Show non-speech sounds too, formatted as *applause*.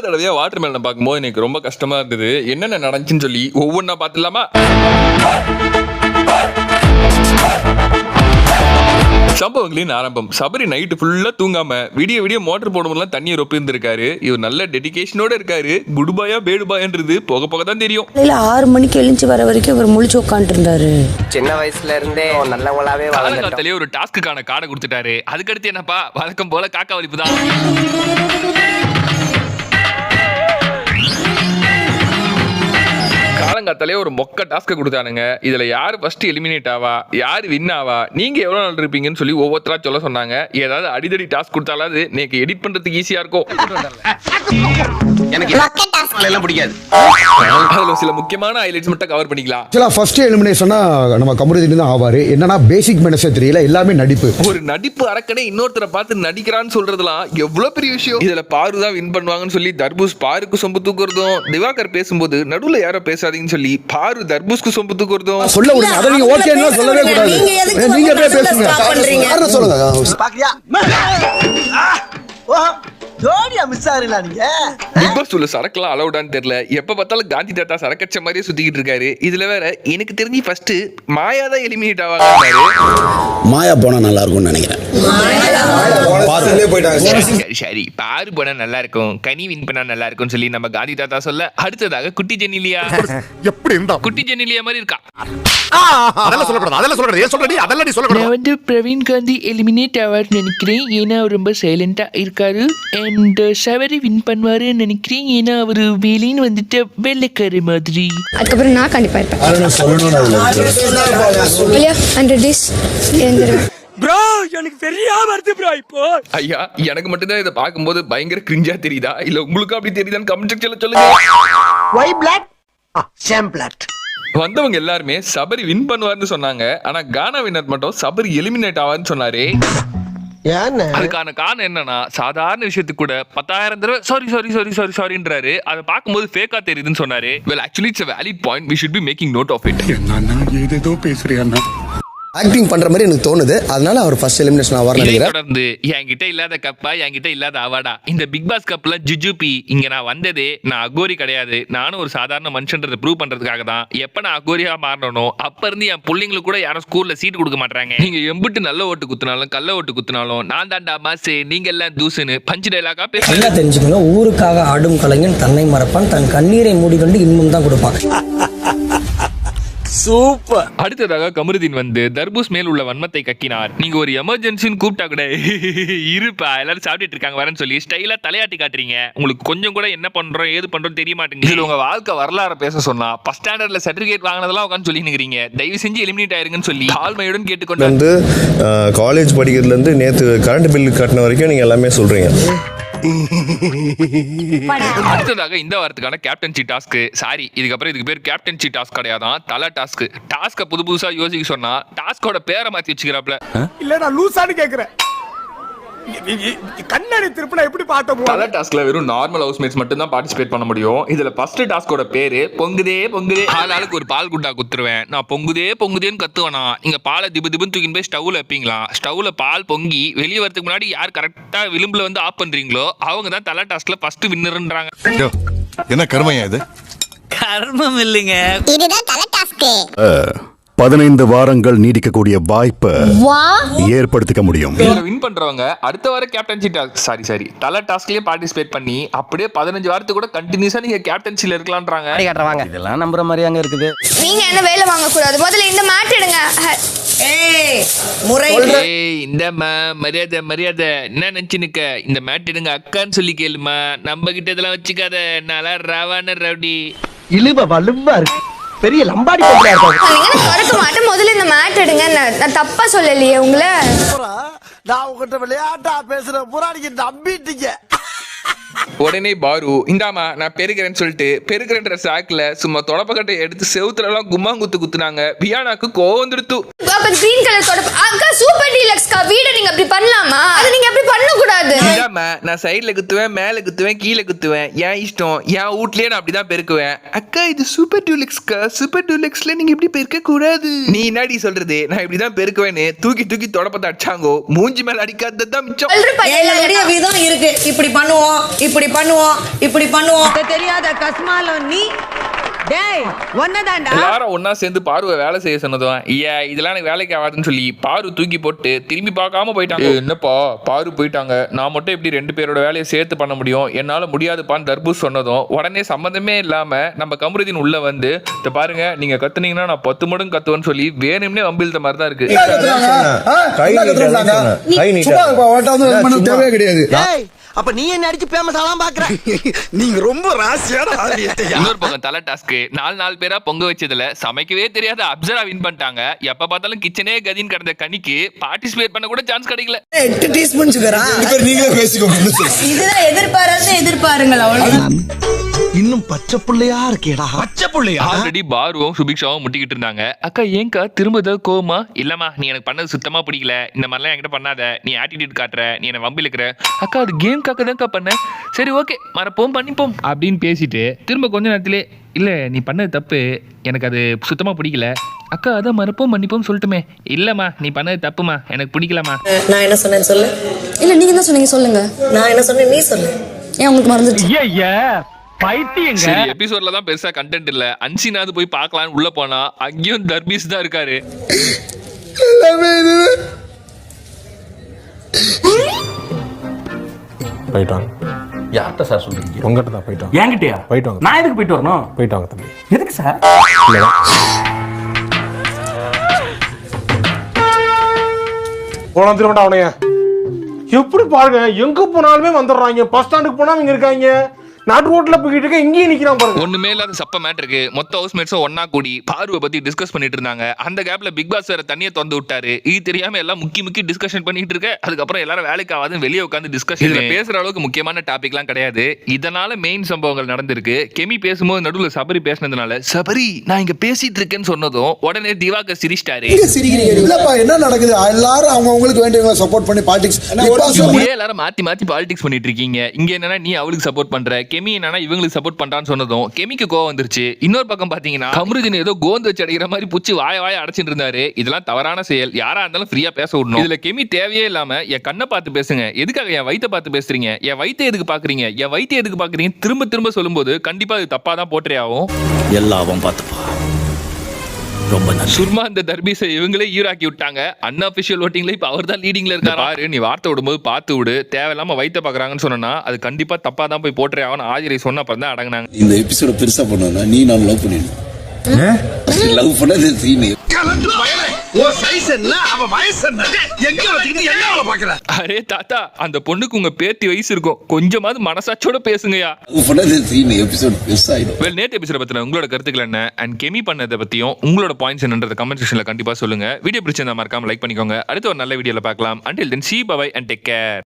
தடவையா வாட்டர் மேலனை பார்க்கும்போது எனக்கு ரொம்ப கஷ்டமா இருந்தது. என்னென்ன நடந்துச்சுன்னு சொல்லி ஒவ்வொன்றா பார்த்துலாமா சம்பவங்களின் ஆரம்பம். சபரி நைட்டு ஃபுல்லா தூங்காம விடிய விடிய மோட்டர் போடும்போதெல்லாம் தண்ணியை ரொப்பி இருந்திருக்காரு இவர் நல்ல டெடிகேஷனோட இருக்காரு. குட் பாயா பேடு பாயன்றது போக போக தான் தெரியும். ஆறு மணிக்கு எழுந்துச்சு வர வரைக்கும் இவர் முழிச்சு உட்காந்துட்டு இருந்தாரு சின்ன வயசுல இருந்தே நல்லவங்களாவே காலகாலத்திலேயே ஒரு டாஸ்க்குக்கான கார்டை கொடுத்துட்டாரு. அதுக்கடுத்து என்னப்பா? வழக்கம் போல காக்கா வலிப்பு தான் காலங்காத்தாலே ஒரு மொக்க டாஸ்க்கை கொடுத்தானுங்க. இதுல யார் ஃபர்ஸ்ட் எலிமினேட் ஆவா? யார் வின் ஆவா? நீங்க எவ்வளவு நாள் இருப்பீங்கன்னு சொல்லி ஒவ்வொருத்தரா சொல்ல சொன்னாங்க. ஏதாவது அடிதடி டாஸ்க் கொடுத்தாலாவது எனக்கு எடிட் பண்றதுக்கு ஈஸியா இருக்கும். எனக்கு எல்லாம் பிடிக்காது. அதுல சில முக்கியமான ஹைலைட்ஸ் மட்டும் கவர் பண்ணிக்கலாம். ஆக்சுவலாக ஃபர்ஸ்ட் எலிமினேஷனா நம்ம கமருதீன் தான் ஆவார். என்னன்னா பேசிக் மெனஸே தெரியல எல்லாமே நடிப்பு. ஒரு நடிப்பு அரக்கனே இன்னொருத்தரை பார்த்து நடிக்கிறான்னு சொல்றதுலாம் எவ்வளவு பெரிய விஷயம்? இதுல பாரு தான் வின் பண்ணுவாங்கன்னு சொல்லி தர்பூஸ் பாருக்கு சொம்பு தூக்குறதும் திவாகர் பேசும்போது நடுவுல யாரோ பேசாதீங்கன்னு சொல்லி பாரு தர்பூஸ்க்கு சொம்பு தூக்குறதும். சொல்ல விடுங்க. அதை நீங்க ஓகேன்னா சொல்லவே கூடாது. நீங்க போய்? பேசுங்க. சொல்லுங்க? பாக்கியா? ஓ ஜோடியா மிஸ் ஆகுறீங்களா நீங்க? பிக் பாஸ் உள்ள சரக்குலாம் அலௌடான்னு தெரியல. எப்ப பார்த்தாலும் காந்தி தாத்தா சரக்கச்ச மாதிரியே சுத்திக்கிட்டு இருக்காரு. இதுல வேற எனக்கு தெரிஞ்சு ஃபர்ஸ்ட் மாயா தான் எலிமினேட் ஆவாங்க மாயா போனா நல்லா இருக்கும்னு நினைக்கிறேன். சரி பாரு போனா நல்லா இருக்கும். கனி வின் பண்ணா நல்லா இருக்கும்னு சொல்லி நம்ம காந்தி தாத்தா சொல்ல அடுத்ததாக குட்டி ஜெனிலியா. எப்படி இருந்தா? குட்டி ஜெனிலியா மாதிரி இருக்கா? அதெல்லாம் சொல்லக்கூடாது அதெல்லாம் சொல்லக்கூடாது. ஏன் சொல்றடி? அதெல்லாம் நீ சொல்லக்கூடாது. நான் வந்து பிரவீன் காந்தி எலிமினேட் ஆவார்னு நினைக்கிறேன். ஏன்னா அவர் ரொம்ப சைலண்டாக இருக்காரு. அண்ட் சவரி வின் பண்ணுவாருன்னு நினைக்கிறேன். ஏன்னா அவர் வெளின்னு வந்துட்டு வெள்ளைக்காரி மாதிரி. அதுக்கப்புறம் நான் கண்டிப்பா இருப்பேன். இல்லையா? ஹண்ட்ரட் டேஸ் எழுந்துருவேன் ப்ரோ எனக்கு பெரிய வருது ப்ரோ இப்போ. ஐயா எனக்கு மட்டும்தான் இதை பார்க்கும்போது பயங்கர கிரிஞ்சா தெரியுதா? இல்ல உங்களுக்கு அப்படி தெரியுதான்னு கமெண்ட் செக்ஷன்ல சொல்லுங்க. ஒய் பிளாக் சேம் பிளாக் வந்தவங்க எல்லாருமே சபரி வின் பண்ணுவார்னு சொன்னாங்க. ஆனா கானா வின்னர் மட்டும் சபரி எலிமினேட் ஆவார்னு சொன்னாரு. அதுக்கான காரணம் என்னன்னா சாதாரண விஷயத்துக்கு கூட பத்தாயிரம் தடவை சாரி சாரி சாரி சாரி சாரின்றாரு அதை பார்க்கும்போது ஃபேக்கா தெரியுதுன்னு சொன்னாரு. Well actually it's valid point we should be making note of it என்னன்னா ஏதேதோ பேசுறியா ஆக்டிங் பண்ற மாதிரி எனக்கு தோணுது. அதனால அவர் ஃபர்ஸ்ட் எலிமினேஷன் ஆவார்னு இதை நினைக்கிறேன். தொடர்ந்து என்கிட்ட இல்லாத கப்பா என்கிட்ட இல்லாத அவார்டா இந்த பிக் பாஸ் கப்ல ஜுஜுபி இங்க நான் வந்ததே நான் அகோரி கிடையாது. நானும் ஒரு சாதாரண மனுஷன்றதை ப்ரூவ் பண்றதுக்காக தான். எப்ப நான் அகோரியா மாறணும் அப்ப இருந்து என் பிள்ளைங்களுக்கு கூட யாரும் ஸ்கூல்ல சீட் கொடுக்க மாட்டாங்க நீங்க எம்பிட்டு நல்ல ஓட்டு குத்துனாலும் கள்ள ஓட்டு குத்துனாலும் நான் தாண்டா மாசு நீங்க எல்லாம் தூசுன்னு பஞ்சு டைலாக்கா பேசுறேன் நல்லா தெரிஞ்சுக்கணும். ஊருக்காக ஆடும் கலைஞன் தன்னை மறப்பான். தன் கண்ணீரை மூடிக்கொண்டு இன்பம் தான் கொடுப்பான். *laughs* சூப்பர் அடுத்ததாக கமருதீன் வந்து தர்பூஸ் மேல் உள்ள வன்மத்தை கக்கினார். நீங்க ஒரு எமர்ஜென்சின்னு கூப்பிட்டா கூட *laughs* இருப்பா. எல்லாரும் சாப்பிட்டுட்டு இருக்காங்க வரேன்னு சொல்லி ஸ்டைலா தலையாட்டி காட்டுறீங்க. உங்களுக்கு கொஞ்சம் கூட என்ன பண்றோம் ஏது பண்றோம் தெரிய மாட்டேங்குது. உங்க வாழ்க்கை வரலாறு பேச சொன்னா ஃபர்ஸ்ட் ஸ்டாண்டர்ட்ல சர்டிபிகேட் வாங்கினதெல்லாம் உட்காந்து சொல்லி நிக்கிறீங்க. தயவு செஞ்சு எலிமினேட் ஆயிருங்கன்னு சொல்லி தாழ்மையுடன் கேட்டுக்கொண்டு வந்து காலேஜ் படிக்கிறதுலேருந்து நேற்று கரண்ட் பில் கட்டின வரைக்கும் நீங்கள் எல்லாமே சொல்கிறீங்க அடுத்ததாக இந்த வாரத்துக்கான கேப்டன்சி டாஸ்க் சாரி இதுக்கப்புறம் இதுக்கு பேர் கேப்டன்சி டாஸ்க் கிடையாதான் தலை டாஸ்க் டாஸ்க்கை புது புதுசா யோசிக்க சொன்னா டாஸ்கோட பேரை மாத்தி வச்சுக்கிறாப்ல. இல்ல நான் லூசான்னு கேக்குறேன். கண்ணாடி திருப்பினா எப்படி பாட்ட தலை டாஸ்க்ல வெறும் நார்மல் ஹவுஸ்மேட்ஸ் மட்டும் தான் பார்ட்டிசிபேட் பண்ண முடியும். இதுல ஃபர்ஸ்ட் டாஸ்கோட பேரு பொங்குதே பொங்குதே. ஆளாளுக்கு ஒரு பால் குண்டா குத்துருவேன். நான் பொங்குதே பொங்குதேன்னு கத்துவேனா? நீங்க பாலை திபு திபுன்னு தூக்கின்னு போய் ஸ்டவ்ல வைப்பீங்களா? ஸ்டவ்ல பால் பொங்கி வெளியே வரதுக்கு முன்னாடி யார் கரெக்டா விளிம்புல வந்து ஆஃப் பண்றீங்களோ அவங்க தான் தலை டாஸ்க்ல ஃபர்ஸ்ட் வின்னர்ன்றாங்க என்ன கருமையா இது? கர்மம் இல்லைங்க. இதுதான் தலை டாஸ்க் பதினைந்து வாரங்கள் நீடிக்கக்கூடிய வாய்ப்பை வா. ஏற்படுத்திக்க முடியும். வின் பண்றவங்க அடுத்த வாரம் கேப்டன்சி டாஸ்க் சாரி சாரி தலை டாஸ்க்லயே பார்ட்டிசிபேட் பண்ணி அப்படியே பதினஞ்சு வாரத்துக்கு கூட கண்டினியூஸா நீங்க கேப்டன்சில இருக்கலாம்ன்றாங்க. காட்டுறவாங்க. இதெல்லாம் நம்புற மாதிரி அங்க இருக்குது. நீங்க என்ன வேலை வாங்க கூடாது முதல்ல இந்த மேட் எடுங்க. ஏய் முறை ஏய் இந்தம்மா மரியாதை மரியாதை. என்ன நினைச்சு நிக்க? இந்த மேட் எடுங்க அக்கான்னு சொல்லி கேளுமா. நம்ம கிட்ட இதெல்லாம் வச்சுக்காத. நல்லா ரவான ரவுடி. இழுவ வலுவா இருக்கு. பெரிய லம்பாடி பொம்பளையா இருப்பாங்க நீங்க திறக்க மாட்டேன்? முதல்ல இந்த மேட் எடுங்க. நான் நான் தப்பா சொல்லலையே உங்களை. நான் உங்ககிட்ட விளையாட்டா பேசுற புறாடிக்கு நம்பிட்டீங்க. உடனே பாரு இந்தாமா நான் பெருக்கிறேன்னு சொல்லிட்டு பெருக்கிறன்ற சாக்குல சும்மா தொடப்பக்கட்டை எடுத்து செவுத்துல எல்லாம் கும்மாங்குத்து குத்துனாங்க. வியானாக்கு கோவம் வந்துடுத்து. அப்ப கிரீன் கலர் தொடப்பு அக்கா சூப்பர் டீலக்ஸ்க்கா வீட நீங்க அப்படி பண்ணலாமா? அது நீங்க அப்படி பண்ண கூடாது இதாம்மா நான் சைடுல குத்துவேன் மேல குத்துவேன் கீழே குத்துவேன். என் இஷ்டம் என் வீட்லயே நான் அப்படிதான் பெருக்குவேன். அக்கா இது சூப்பர் டூலெக்ஸ்க்கா சூப்பர் டூலெக்ஸ்ல நீங்க இப்படி பெருக்க கூடாது நீ என்னடி சொல்றது? நான் இப்படிதான் பெருக்குவேன்னு தூக்கி தூக்கி தொடப்பத்தை அடிச்சாங்கோ. மூஞ்சி மேல அடிக்காதது தான் மிச்சம் இருக்கு. இப்படி பண்ணுவோம் இப்படி பண்ணுவோம் இப்படி பண்ணுவோம். தெரியாத கஸ்மாலம் நீ எல்லாரும் ஒண்ணா சேர்ந்து பார்வை வேலை செய்ய சொன்னதும் ஐயா இதெல்லாம் எனக்கு வேலைக்கு ஆகாதுன்னு சொல்லி பாரு தூக்கி போட்டு திரும்பி பார்க்காம போயிட்டாங்க. "ஏய், என்னப்பா? பாரு போயிட்டாங்க. நான் மட்டும் எப்படி ரெண்டு பேரோட வேலையை சேர்த்து பண்ண முடியும்? என்னால முடியாதுப்பான்னு தர்பூஸ் சொன்னதும் உடனே சம்மந்தமே இல்லாம நம்ம கமருதீன் உள்ள வந்து "இத பாருங்க நீங்க கத்துனீங்கன்னா நான் பத்து மடங்கு கத்துவேன்னு சொல்லி வேணும்னே வம்பிழுத்த மாதிரி தான் இருக்கு. கை அப்ப நீ என்ன அடிச்சு பேமஸ் ஆலாம் பாக்குற? *laughs* நீங்க ரொம்ப ராசியான இன்னொரு பக்கம் தலை டாஸ்க்கு நாலு நாலு பேரா பொங்க வச்சதுல சமைக்கவே தெரியாத அப்சரா வின் பண்ணிட்டாங்க. எப்ப பார்த்தாலும் கிச்சனே கதின்னு கிடந்த கனிக்கு பார்ட்டிசிபேட் பண்ண கூட சான்ஸ் கிடைக்கல. எட்டு டீஸ்பூன் சுகரா நீங்களே பேசிக்கோங்க இதுதான் எதிர்பாராத எதிர்பாருங்கள் அவ்வளவுதான். இன்னும் பச்சை புள்ளையா இருக்கேடா. பச்சை புள்ளையா? ஆல்ரெடி பாருவும் சுபிக்ஷாவும் முட்டிக்கிட்டு இருந்தாங்க. அக்கா ஏங்கா திரும்ப கோவமா? இல்லம்மா நீ எனக்கு பண்ணது சுத்தமா பிடிக்கல. இந்த மாதிரிலாம் என்கிட்ட பண்ணாத. நீ ஆட்டிடியூட் காட்டுற. நீ என்ன வம்பில் இருக்கிற அக்கா அது கேம் காக்க தான்க்கா பண்ணேன் சரி ஓகே மறப்போம் பண்ணிப்போம். அப்படின்னு பேசிட்டு திரும்ப கொஞ்ச நேரத்திலே இல்ல நீ பண்ணது தப்பு. எனக்கு அது சுத்தமா பிடிக்கல. அக்கா அதான் மறப்போம் மன்னிப்போம் சொல்லட்டுமே. இல்லம்மா நீ பண்ணது தப்புமா எனக்கு பிடிக்கலம்மா. நான் என்ன சொன்னேன்னு சொல்லு? இல்ல நீங்க தான் சொன்னீங்க? சொல்லுங்க. நான் என்ன சொன்னேன் நீ சொல்லு. ஏன் உங்களுக்கு மறந்துச்சு? சரி எபிசோட்ல தான் பெருசா கண்டென்ட் இல்ல. அன்சினாவது போய் பார்க்கலாம்னு உள்ள போனா அங்கேயும் தர்பீஸ் தான் இருக்காரு. போயிட்டாங்க யார்கிட்ட சார் சொல்றீங்க? உங்ககிட்ட தான் போயிட்டாங்க என்கிட்டயா? போயிட்டு வாங்க. நான் எதுக்கு போயிட்டு வரணும்? போயிட்டாங்க தம்பி. எதுக்கு சார் போனா திரும்ப அவனைய எப்படி பாருங்க எங்க போனாலுமே வந்துடுறாங்க. பஸ் ஸ்டாண்டுக்கு போனா இங்க இருக்காங்க. நாட்டு ரோட்ல போய்கிட்டு இருக்க இங்கேயும் நிக்கிறான் பாருங்க. ஒண்ணுமே இல்லாத சப்ப மேட்டருக்கு மொத்த ஹவுஸ்மேட்ஸும் ஒன்னா கூடி பார்வை பத்தி டிஸ்கஸ் பண்ணிட்டு இருந்தாங்க. அந்த கேப்ல பிக் பாஸ் வேற தண்ணியை திறந்து விட்டாரு. இது தெரியாம எல்லாம் முக்கி முக்கி டிஸ்கஷன் பண்ணிட்டு இருக்க. அதுக்கப்புறம் எல்லாரும் வேலைக்கு ஆகாது வெளியே உட்காந்து டிஸ்கஷன் இதுல பேசுற அளவுக்கு முக்கியமான டாபிக்லாம் கிடையாது. இதனால மெயின் சம்பவங்கள் நடந்திருக்கு. கெமி பேசும்போது நடுவுல சபரி பேசினதுனால சபரி நான் இங்க பேசிட்டு இருக்கேன்னு சொன்னதும் உடனே திவாகர் சிரிச்சிட்டாரு. என்ன நடக்குது? எல்லாரும் அவங்க அவங்களுக்கு வேண்டியவங்க சப்போர்ட் பண்ணி பாலிடிக்ஸ் எல்லாரும் மாத்தி மாத்தி பாலிடிக்ஸ் பண்ணிட்டு இருக்கீங்க? இங்க என்னன்னா நீ அவளுக்கு சப்போர்ட் பண்ற கெமி என்னன்னா இவங்களுக்கு சப்போர்ட் பண்றான்னு சொன்னதும் கெமிக்கு கோவம் வந்துருச்சு. இன்னொரு பக்கம் பாத்தீங்கன்னா கமருதின் ஏதோ கோந்து வச்சு அடிக்கிற மாதிரி புச்சு வாய வாய அடைச்சிட்டு இருந்தாரு. இதெல்லாம் தவறான செயல். யாரா இருந்தாலும் ஃப்ரீயா பேச விடணும். இதுல கெமி தேவையே இல்லாம என் கண்ணை பார்த்து பேசுங்க. எதுக்காக என் வயிற்ற பார்த்து பேசுறீங்க? என் வயிற்ற எதுக்கு பாக்குறீங்க? என் வயிற்ற எதுக்கு பாக்குறீங்க திரும்ப திரும்ப சொல்லும்போது கண்டிப்பா அது தப்பா தான் போட்டே ஆகும். எல்லாவும் பார்த்துப்பா. ரொம்ப சுர்மா இந்த தர்பீஸை இவங்களே ஈராக்கி விட்டாங்க. அன்அபிஷியல் ஓட்டிங்ல இப்ப அவர் தான் லீடிங்ல இருக்காரு பாரு நீ வார்த்தை விடும்போது பார்த்து விடு. தேவையில்லாம வைத்த பாக்குறாங்கன்னு சொன்னா அது கண்டிப்பா தப்பா தான் போய் போட்டே ஆகணும். ஆஜரை சொன்ன அப்புறம் தான் அடங்கினாங்க. இந்த எபிசோட பெருசா பண்ணா நீ நான் லவ் பண்ணிடணும். லவ் *laughs* பண்ணது சீனி அரே தாத்தா அந்த பொண்ணுக்கு உங்க பேத்தி வயசு இருக்கும். கொஞ்சமாவது மனசாட்சியோட பேசுங்கயா வெல் நேட் எபிசோட பத்தின உங்களோட கருத்துக்கள் என்ன? அண்ட் கெமி பண்ணதை பத்தியும் உங்களோட பாயிண்ட்ஸ் என்னன்றத கமெண்ட் செக்ஷன்ல கண்டிப்பா சொல்லுங்க. வீடியோ பிடிச்சிருந்தா மறக்காம லைக் பண்ணிக்கோங்க. அடுத்த ஒரு நல்ல வீடியோல பார்க்கலாம். Until then see bye and take care